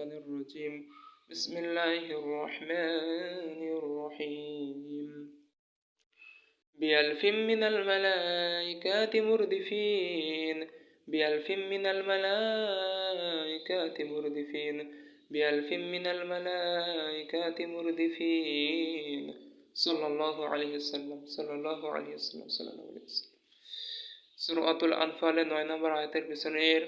الشيطان الرجيم بسم الله الرحمن الرحيم بألف من الملائكة مردفين بألف من الملائكة مردفين بألف من الملائكة مردفين صلى الله عليه وسلم صلى الله عليه وسلم صلى الله عليه وسلم সুরাতুল আনফালে নয় নম্বর আয়াতের পিছনের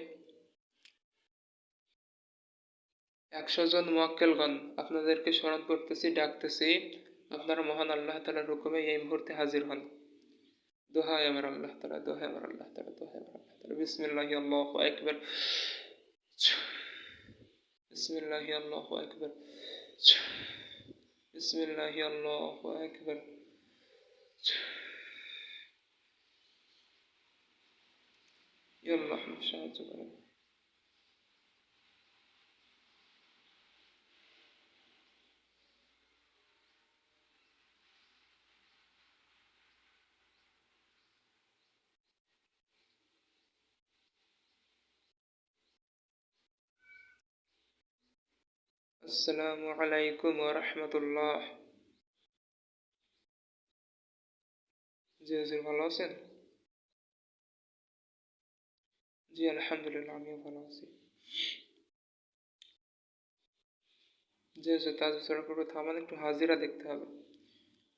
একশো জন মোয়াক্কেলগণ আপনাদেরকে স্মরণ করতেছি, ডাকতেছি, আপনার মহান আল্লাহ তালার হুকুমে এই মুহূর্তে হাজির হন। দোহায় আমার আল্লাহ তালা দোহায় আমার আল্লাহ তালা দোহায় আমার আল্লাহ তালা বিসমিল্লাহ, আল্লাহ একবার বিসমিল্লাহ, আল্লাহ একবার বিসমিল্লাহ, আল্লাহ একবার ইয়াল্লাহ সাহায্য করেন। আসসালামু আলাইকুম রহমতুল্লাহ। জি, হুজুর ভালো আছেন? জি, আলহামদুলিল্লাহ, আমিও ভালো আছি। জি, হুজুর, তাজ সড়কের আমার একটু হাজিরা দেখতে হবে।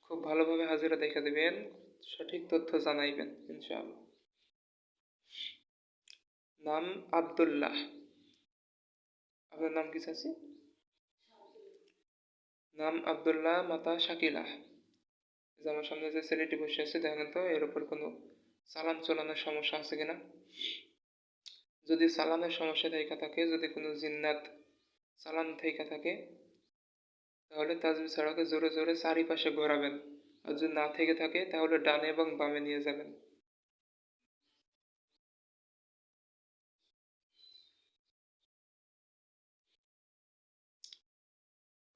খুব ভালোভাবে হাজিরা দেখে দেবেন, সঠিক তথ্য জানাইবেন, ইনশাআল্লাহ। নাম আবদুল্লাহ। আপনার নাম কি আছে নাম আবদুল্লাহ মাতা শাকিলা। যে আমার সামনে যে ছেলেটি বসে আছে, দেখেন তো, এর উপর কোনো চালান চলানোর সমস্যা আছে কিনা? যদি চালানের সমস্যা থেকে থাকে, যদি কোনো জিন্নাত চালান থেকে থাকে, তাহলে তাজবি ছাড়াকে জোরে জোরে চারিপাশে ঘোরাবেন। আর যদি না থেকে থাকে, তাহলে ডানে এবং বামে নিয়ে যাবেন।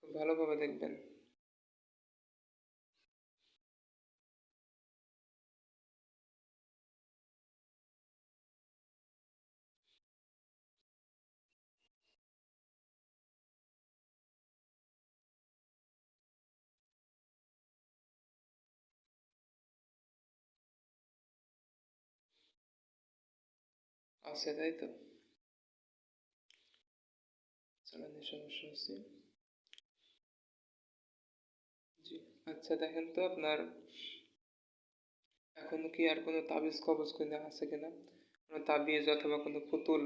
ভালোভাবে দেখবেন। আছে তাই তো? চালানোর সমস্যা আছে আচ্ছা দেখেন তো আপনার এখনও কি আর কোনো তাবিজ কবজ কিনা আছে কিনা? কোনো তাবিজ অথবা কোনো পুতুল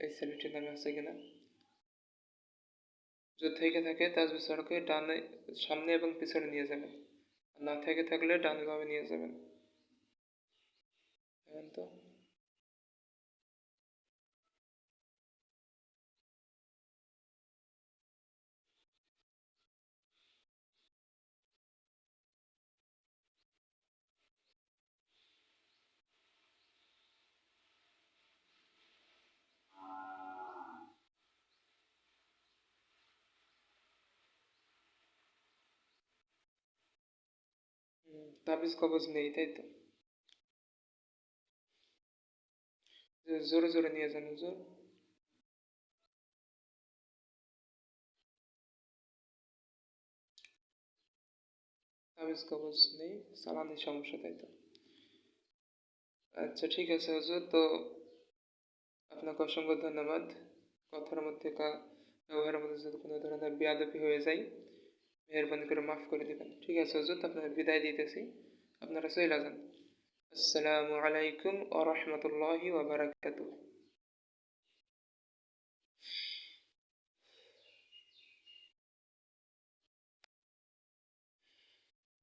এই ছেলেটির নামে আছে কিনা? যদি থেকে থাকে, তাজবি সড়কে ডানে, সামনে এবং পিছনে নিয়ে যাবেন। না থেকে থাকলে ডানে নিয়ে যাবেন। তো। তাবিজ কবজ নেই, তাই তো? জোরে জোরে নিয়ে যান হুজুর তাবিজ কবজ নেই, সালানির সমস্যা, তাই তো? আচ্ছা ঠিক আছে, হুজুর। তো আপনাকে অসংখ্য ধন্যবাদ। কথার মধ্যে কা ব্যবহারের মধ্যে যদি কোনো ধরনের বেয়াদপি হয়ে যায় মেহরবানি করে মাফ করে দেবেন। ঠিক আছে হজরত আপনার বিদায় দিতেছি। আপনারা চলে যান। আসসালামু আলাইকুম ওয়া রাহমাতুল্লাহি ওয়া বারাকাতুহু।